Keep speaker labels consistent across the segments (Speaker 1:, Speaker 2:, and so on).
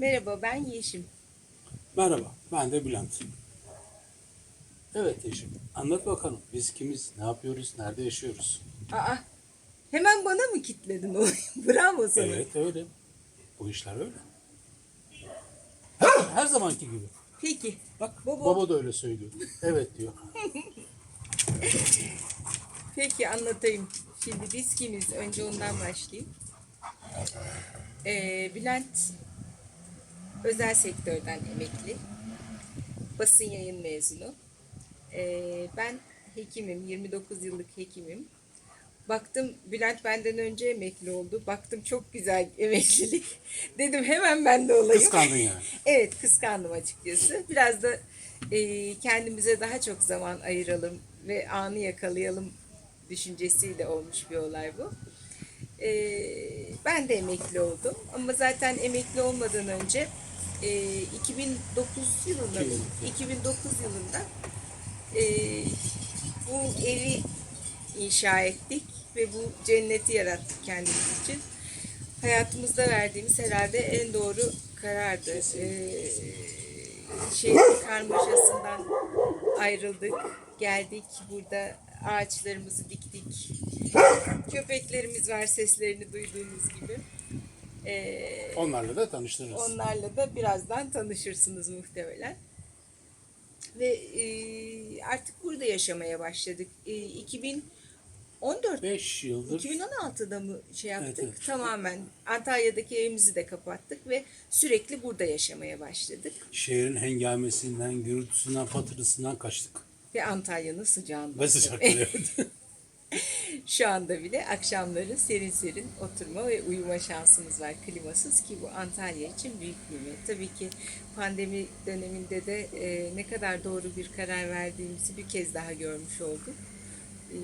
Speaker 1: Merhaba ben Yeşim.
Speaker 2: Merhaba, ben de Bülent. Evet Yeşim, anlat bakalım. Biz kimiz, ne yapıyoruz, nerede yaşıyoruz?
Speaker 1: Aa, hemen bana mı kitledin olayı? Bravo sana.
Speaker 2: Evet öyle. Bu işler öyle. Her, her zamanki gibi.
Speaker 1: Peki.
Speaker 2: Bak
Speaker 1: Baba.
Speaker 2: baba da öyle söylüyor. Evet diyor.
Speaker 1: Peki anlatayım. Şimdi biz kimiz? Önce ondan başlayayım. Ee, Bülent özel sektörden emekli. Basın yayın mezunu. Ee, ben hekimim. 29 yıllık hekimim. Baktım Bülent benden önce emekli oldu. Baktım çok güzel emeklilik. Dedim hemen ben de olayım.
Speaker 2: Kıskandın yani.
Speaker 1: Evet kıskandım açıkçası. Biraz da e, kendimize daha çok zaman ayıralım ve anı yakalayalım düşüncesiyle olmuş bir olay bu. E, ben de emekli oldum ama zaten emekli olmadan önce e, 2009 yılında mı? 2009 yılında e, bu evi inşa ettik ve bu cenneti yarattık kendimiz için. Hayatımızda verdiğimiz herhalde en doğru karardı. Ee, şehrin karmaşasından ayrıldık, geldik. Burada ağaçlarımızı diktik. Köpeklerimiz var seslerini duyduğunuz gibi. Ee,
Speaker 2: Onlarla da tanıştırırız.
Speaker 1: Onlarla da birazdan tanışırsınız muhtemelen. Ve e, artık burada yaşamaya başladık. E, 2014
Speaker 2: 5 yıldır
Speaker 1: 2016'da mı şey yaptık?
Speaker 2: Evet, evet.
Speaker 1: Tamamen Antalya'daki evimizi de kapattık ve sürekli burada yaşamaya başladık.
Speaker 2: şehrin hengamesinden, gürültüsünden, patırtısından kaçtık.
Speaker 1: Ve Antalya'nın sıcağında.
Speaker 2: Ve sıcakları evet.
Speaker 1: Şu anda bile akşamları serin serin oturma ve uyuma şansımız var klimasız ki bu Antalya için büyük nimet. Tabii ki pandemi döneminde de e, ne kadar doğru bir karar verdiğimizi bir kez daha görmüş olduk. E,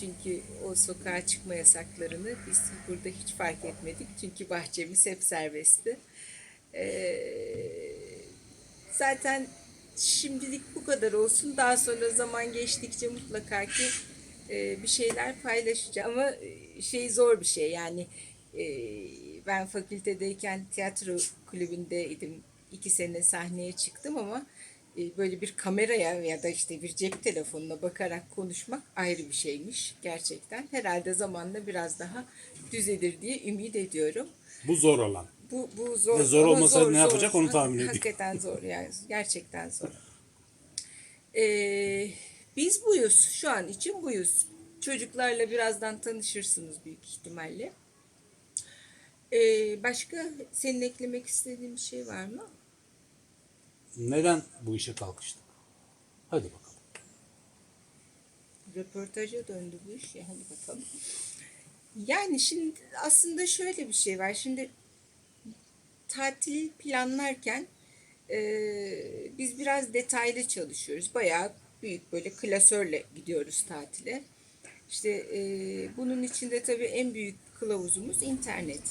Speaker 1: çünkü o sokağa çıkma yasaklarını biz burada hiç fark etmedik. Çünkü bahçemiz hep serbestti. E, zaten şimdilik bu kadar olsun. Daha sonra zaman geçtikçe mutlaka ki bir şeyler paylaşacağım. Ama e, şey zor bir şey yani e, ben fakültedeyken tiyatro kulübündeydim. İki sene sahneye çıktım ama e, böyle bir kameraya ya da işte bir cep telefonuna bakarak konuşmak ayrı bir şeymiş gerçekten. Herhalde zamanla biraz daha düzelir diye ümit ediyorum.
Speaker 2: Bu zor olan.
Speaker 1: Bu, bu zor.
Speaker 2: Ve zor olmasa ne yapacak onu tahmin ediyorum.
Speaker 1: Hakikaten zor yani gerçekten zor. Ee, biz buyuz. Şu an için buyuz. Çocuklarla birazdan tanışırsınız büyük ihtimalle. Ee, başka senin eklemek istediğin bir şey var mı?
Speaker 2: Neden bu işe kalkıştık? Hadi bakalım.
Speaker 1: Röportaja döndü bu iş ya hadi bakalım. Yani şimdi aslında şöyle bir şey var. Şimdi tatil planlarken e, biz biraz detaylı çalışıyoruz. Bayağı büyük böyle klasörle gidiyoruz tatile. İşte e, bunun içinde tabii en büyük kılavuzumuz internet.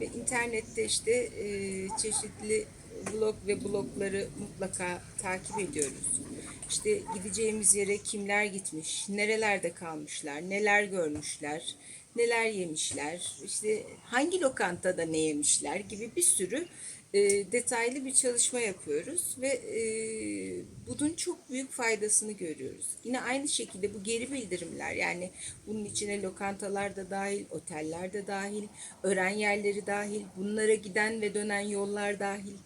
Speaker 1: Ve internette işte e, çeşitli blog ve blogları mutlaka takip ediyoruz. İşte gideceğimiz yere kimler gitmiş, nerelerde kalmışlar, neler görmüşler, neler yemişler, işte hangi lokantada ne yemişler gibi bir sürü e, detaylı bir çalışma yapıyoruz ve e, bunun çok büyük faydasını görüyoruz. Yine aynı şekilde bu geri bildirimler yani bunun içine lokantalar da dahil, oteller de dahil, öğren yerleri dahil, bunlara giden ve dönen yollar dahil.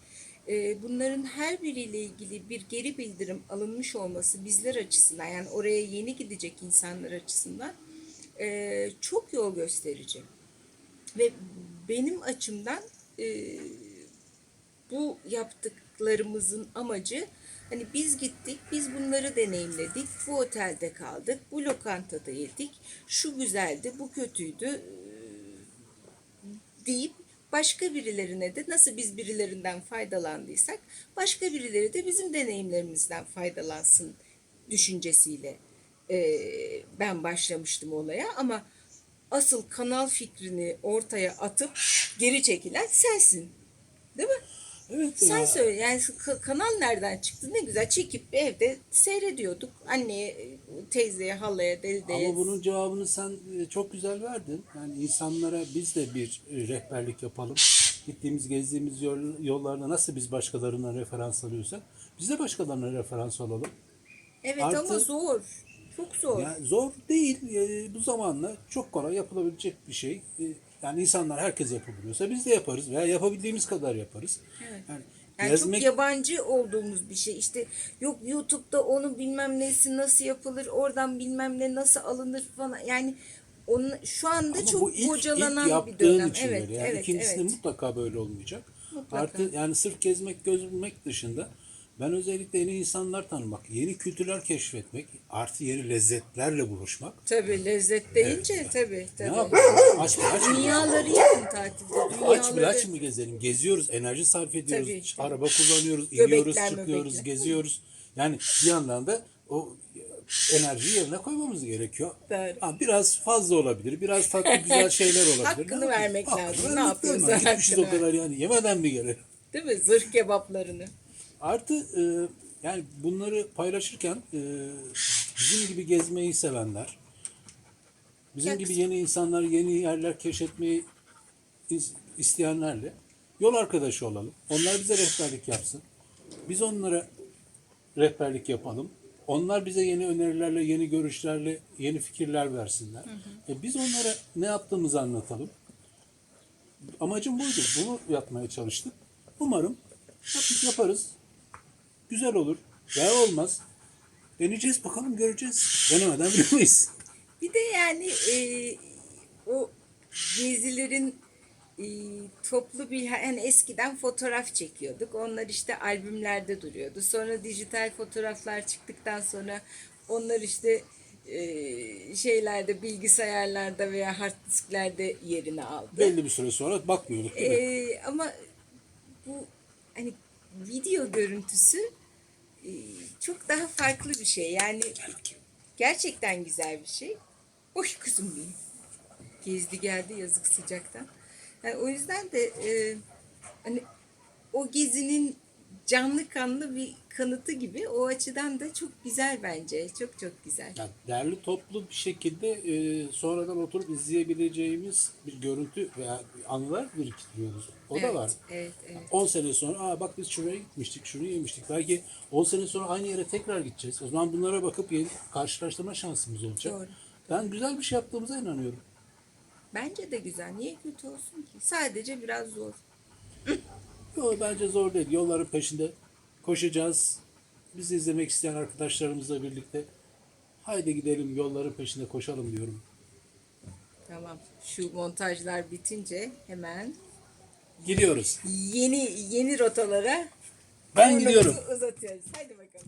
Speaker 1: E, bunların her biriyle ilgili bir geri bildirim alınmış olması bizler açısından yani oraya yeni gidecek insanlar açısından e, çok yol gösterici. Ve benim açımdan e, bu yaptıklarımızın amacı hani biz gittik, biz bunları deneyimledik, bu otelde kaldık, bu lokantada yedik, şu güzeldi, bu kötüydü e, deyip başka birilerine de nasıl biz birilerinden faydalandıysak başka birileri de bizim deneyimlerimizden faydalansın düşüncesiyle e, ben başlamıştım olaya ama asıl kanal fikrini ortaya atıp geri çekilen sensin. Değil mi?
Speaker 2: Evet
Speaker 1: Sen
Speaker 2: ya.
Speaker 1: söyle yani ka- kanal nereden çıktı ne güzel çekip evde seyrediyorduk. Anneye, teyzeye, halaya, dedeye.
Speaker 2: Ama bunun cevabını sen e, çok güzel verdin. Yani insanlara biz de bir e, rehberlik yapalım. gittiğimiz, gezdiğimiz yol, yollarda nasıl biz başkalarına referans alıyorsak biz de başkalarına referans olalım.
Speaker 1: Evet
Speaker 2: Artı-
Speaker 1: ama zor. Çok zor.
Speaker 2: Yani zor değil. Ee, bu zamanla çok kolay yapılabilecek bir şey. Ee, yani insanlar herkes yapabiliyorsa biz de yaparız veya yapabildiğimiz kadar yaparız.
Speaker 1: Evet.
Speaker 2: Yani,
Speaker 1: Yani
Speaker 2: gezmek
Speaker 1: çok yabancı olduğumuz bir şey. İşte yok YouTube'da onu bilmem nesi nasıl yapılır, oradan bilmem ne nasıl alınır falan. Yani onun şu anda
Speaker 2: Ama
Speaker 1: çok
Speaker 2: bu ilk,
Speaker 1: bocalanan
Speaker 2: ilk
Speaker 1: bir dönem.
Speaker 2: için
Speaker 1: evet,
Speaker 2: öyle. Yani
Speaker 1: evet,
Speaker 2: ikincisinde
Speaker 1: evet.
Speaker 2: mutlaka böyle olmayacak.
Speaker 1: Mutlaka.
Speaker 2: Artı yani sırf gezmek, gözükmek dışında ben özellikle yeni insanlar tanımak, yeni kültürler keşfetmek, artı yeni lezzetlerle buluşmak.
Speaker 1: Tabii lezzet deyince tabii
Speaker 2: Ne
Speaker 1: tabii.
Speaker 2: yapalım? Aç mı aç mı?
Speaker 1: Dünyaları yakın tatilde.
Speaker 2: Aç mı
Speaker 1: Dünyaları...
Speaker 2: aç mı gezelim? Geziyoruz, enerji sarf ediyoruz,
Speaker 1: Tabii.
Speaker 2: araba kullanıyoruz, iniyoruz, çıkıyoruz,
Speaker 1: möbekler.
Speaker 2: geziyoruz. Yani bir yandan da o enerjiyi yerine koymamız gerekiyor.
Speaker 1: Doğru.
Speaker 2: Ha, biraz fazla olabilir, biraz farklı güzel şeyler olabilir.
Speaker 1: Hakkını
Speaker 2: Ne
Speaker 1: vermek
Speaker 2: Hakkını
Speaker 1: lazım.
Speaker 2: vermek
Speaker 1: Ne yapıyorsa
Speaker 2: lazım. Gitmişiz o
Speaker 1: hakkını
Speaker 2: kadar yani yemeden mi gelelim?
Speaker 1: Değil mi? Zırh kebaplarını.
Speaker 2: Artı e, yani bunları paylaşırken e, bizim gibi gezmeyi sevenler, bizim gibi yeni insanlar, yeni yerler keşfetmeyi is- isteyenlerle yol arkadaşı olalım. Onlar bize rehberlik yapsın. Biz onlara rehberlik yapalım. Onlar bize yeni önerilerle, yeni görüşlerle, yeni fikirler versinler. E biz onlara ne yaptığımızı anlatalım. Amacım buydu. Bunu yapmaya çalıştık. Umarım yap- yaparız. Güzel olur. Veya olmaz. Deneyeceğiz bakalım göreceğiz. Denemeden bilemeyiz.
Speaker 1: Bir de yani e, o gezilerin e, toplu bir yani eskiden fotoğraf çekiyorduk. Onlar işte albümlerde duruyordu. Sonra dijital fotoğraflar çıktıktan sonra onlar işte e, şeylerde bilgisayarlarda veya hard disklerde yerini aldı.
Speaker 2: Belli bir süre sonra bakmıyorduk?
Speaker 1: Ee, ama bu hani video görüntüsü e, çok daha farklı bir şey. Yani gerçekten güzel bir şey. Oy kızım benim. Gezdi geldi yazık sıcaktan. Yani o yüzden de e, hani o gezinin canlı kanlı bir kanıtı gibi o açıdan da çok güzel bence. Çok çok güzel.
Speaker 2: Yani derli toplu bir şekilde e, sonradan oturup izleyebileceğimiz bir görüntü veya anılar biriktiriyoruz. O da
Speaker 1: Evet,
Speaker 2: var.
Speaker 1: Evet, evet.
Speaker 2: 10 sene sonra Aa, bak biz şuraya gitmiştik, şunu yemiştik. Belki 10 sene sonra aynı yere tekrar gideceğiz. O zaman bunlara bakıp yeni karşılaştırma şansımız olacak.
Speaker 1: Doğru.
Speaker 2: Ben güzel bir şey yaptığımıza inanıyorum.
Speaker 1: Bence de güzel. Niye kötü olsun ki? Sadece biraz zor.
Speaker 2: Yo, bence zor değil. Yolların peşinde koşacağız. Bizi izlemek isteyen arkadaşlarımızla birlikte haydi gidelim yolların peşinde koşalım diyorum.
Speaker 1: Tamam. Şu montajlar bitince hemen
Speaker 2: Gidiyoruz.
Speaker 1: yeni yeni rotalara
Speaker 2: Ben gidiyorum.
Speaker 1: uzatıyoruz. Hadi bakalım.